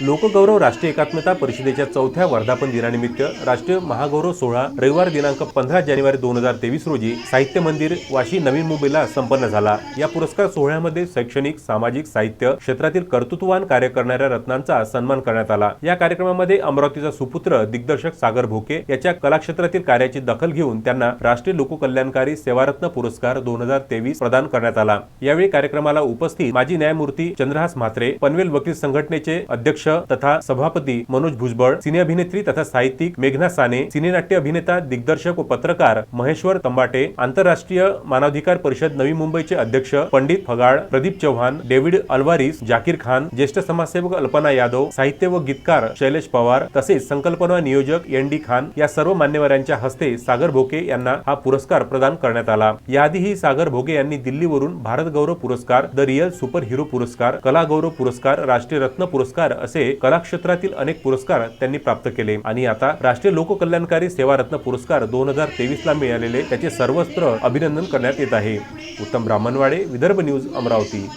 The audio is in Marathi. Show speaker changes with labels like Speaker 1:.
Speaker 1: लोकगौरव राष्ट्रीय एकात्मता परिषदेच्या चौथ्या वर्धापन दिनानिमित्त राष्ट्रीय महागौरव सोहळा रविवार दिनांक पंधरा जानेवारी दोन हजार तेवीस रोजी साहित्य मंदिर वाशी नवीन मुंबईला संपन्न झाला. या पुरस्कार सोहळ्यामध्ये शैक्षणिक सामाजिक साहित्य क्षेत्रातील कर्तृत्ववान कार्य करणाऱ्या रत्नांचा सन्मान करण्यात आला. या कार्यक्रमामध्ये अमरावतीचा सुपुत्र दिग्दर्शक सागर भोके याच्या कलाक्षेत्रातील कार्याची दखल घेऊन त्यांना राष्ट्रीय लोककल्याणकारी सेवारत्न पुरस्कार दोन हजार तेवीस प्रदान करण्यात आला. यावेळी कार्यक्रमाला उपस्थित माजी न्यायमूर्ती चंद्रहास म्हात्रे पनवेल वकील संघटनेचे अध्यक्ष तथा सभापती मनोज भुजबळ सिने अभिनेत्री तथा साहित्यिक मेघना साने सिनेनाट्य अभिनेता दिग्दर्शक व पत्रकार महेश्वर तंबाटे आंतरराष्ट्रीय मानवाधिकार परिषद नवी मुंबईचे अध्यक्ष पंडित फगाळ प्रदीप चव्हाण डेव्हिड अल्वारिस जाकीर खान ज्येष्ठ समाजसेवक अल्पना यादव साहित्य व गीतकार शैलेश पवार तसेच संकल्पना नियोजक एन डी खान या सर्व मान्यवरांच्या हस्ते सागर भोके यांना हा पुरस्कार प्रदान करण्यात आला. याआधीही सागर भोगे यांनी दिल्लीवरून भारत गौरव पुरस्कार द रिअल सुपर हिरो पुरस्कार कला गौरव पुरस्कार राष्ट्रीय रत्न पुरस्कार असे असे कला क्षेत्रातील अनेक पुरस्कार त्यांनी प्राप्त केले. आणि आता राष्ट्रीय लोककल्याणकारी सेवा रत्न पुरस्कार दोन हजार तेवीस ला मिळालेले त्याचे सर्वत्र अभिनंदन करण्यात येत आहे. उत्तम ब्राह्मणवाडे विदर्भ न्यूज अमरावती.